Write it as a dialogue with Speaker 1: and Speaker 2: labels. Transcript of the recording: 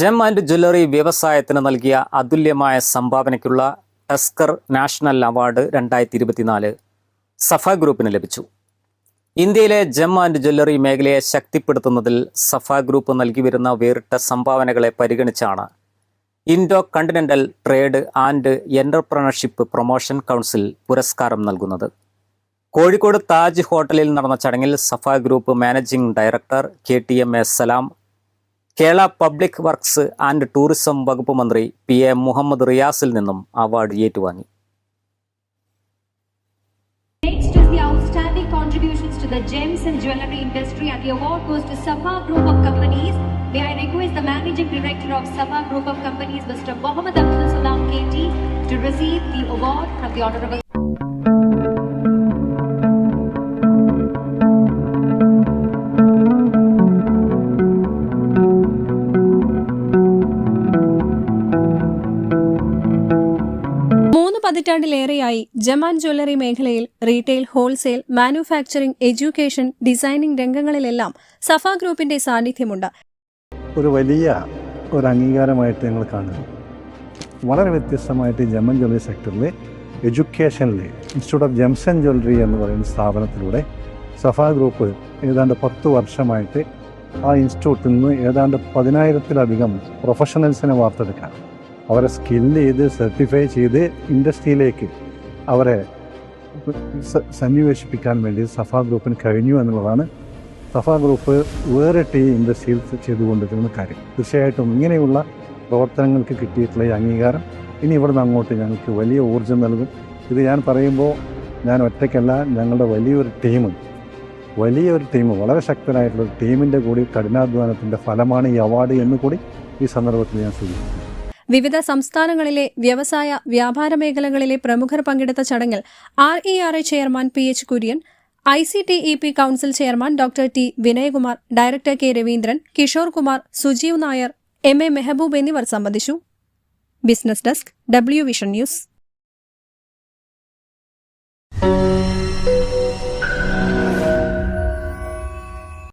Speaker 1: Gem and jewellery വ്യവസായത്തിന് നൽകിയ അതുല്യമായ സംഭാവനയ്ക്കുള്ള ടസ്കർ നാഷണൽ അവാർഡ് രണ്ടായിരത്തി ഇരുപത്തിനാല് സഫ ഗ്രൂപ്പിന് ലഭിച്ചു. ഇന്ത്യയിലെ ജെം ആൻഡ് ജ്വല്ലറി മേഖലയെ ശക്തിപ്പെടുത്തുന്നതിൽ സഫ ഗ്രൂപ്പ് നൽകി വരുന്ന വേറിട്ട സംഭാവനകളെ പരിഗണിച്ചാണ് Indo continental trade and entrepreneurship promotion council പുരസ്കാരം നൽകുന്നത്. കോഴിക്കോട് താജ് ഹോട്ടലിൽ നടന്ന ചടങ്ങിൽ Safa group managing director K T M S Salam Kerala public works and tourism വകുപ്പ് മന്ത്രി പി എ മുഹമ്മദ് റിയാസിൽ നിന്നും അവാർഡ് ഏറ്റുവാങ്ങി.
Speaker 2: Jewellery industry award goes to Sabha group of companies may I request the managing director of Sabha group of companies mister Muhammad Abdul Salam K to receive the award from the
Speaker 3: honourable പതിറ്റാണ്ടിലേറെയായി gem and jewellery മേഖലയിൽ retail wholesale manufacturing education designing രംഗങ്ങളിലെല്ലാം Safa ഗ്രൂപ്പിന്റെ സാന്നിധ്യമുണ്ട്.
Speaker 4: ഒരു വലിയ ഒരു അംഗീകാരമായിട്ട് ഞങ്ങൾ കാണുന്നു. വളരെ വ്യത്യസ്തമായിട്ട് ജമൻ ജ്വല്ലറി സെക്ടറിലെ എഡ്യൂക്കേഷനിലെ institute of gems and jewellery എന്ന് പറയുന്ന സ്ഥാപനത്തിലൂടെ സഫ ഗ്രൂപ്പ് ഏതാണ്ട് പത്ത് വർഷമായിട്ട് ആ ഇൻസ്റ്റിറ്റ്യൂട്ടിൽ നിന്ന് ഏതാണ്ട് പതിനായിരത്തിലധികം പ്രൊഫഷണൽസിനെ വാർത്തെടുക്കാൻ അവരെ സ്കിൽ ചെയ്ത് സർട്ടിഫൈ ചെയ്ത് ഇൻഡസ്ട്രിയിലേക്ക് അവരെ സന്നിവേശിപ്പിക്കാൻ വേണ്ടി സഫാ ഗ്രൂപ്പിന് കഴിഞ്ഞു എന്നുള്ളതാണ്. സഫാ ഗ്രൂപ്പ് വേറിട്ട് ഈ ഇൻഡസ്ട്രിയിൽ ചെയ്തുകൊണ്ടിരിക്കുന്ന കാര്യം. തീർച്ചയായിട്ടും ഇങ്ങനെയുള്ള പ്രവർത്തനങ്ങൾക്ക് കിട്ടിയിട്ടുള്ള ഈ അംഗീകാരം ഇനി ഇവിടുന്ന് അങ്ങോട്ട് ഞങ്ങൾക്ക് വലിയ ഊർജം നൽകും. ഇത് ഞാൻ പറയുമ്പോൾ ഞാൻ ഒറ്റയ്ക്കല്ല ഞങ്ങളുടെ വലിയൊരു ടീം വലിയൊരു ടീം വളരെ ശക്തനായിട്ടുള്ള ടീമിന്റെ കൂടി കഠിനാധ്വാനത്തിന്റെ ഫലമാണ് ഈ അവാർഡ് എന്ന് കൂടി ഈ സന്ദർഭത്തിൽ ഞാൻ സൂചിപ്പിക്കുന്നു.
Speaker 3: വിവിധ സംസ്ഥാനങ്ങളിലെ വ്യവസായ വ്യാപാര മേഖലകളിലെ പ്രമുഖർ പങ്കെടുത്ത ചടങ്ങിൽ R E R I chairman P H Kurian I C T E P council chairman doctor T Vinayakumar director K Raveendran Kishore Kumar Sujeev Nair M A Mehboob എന്നിവർ സംബന്ധിച്ചു. Business desk W vision news.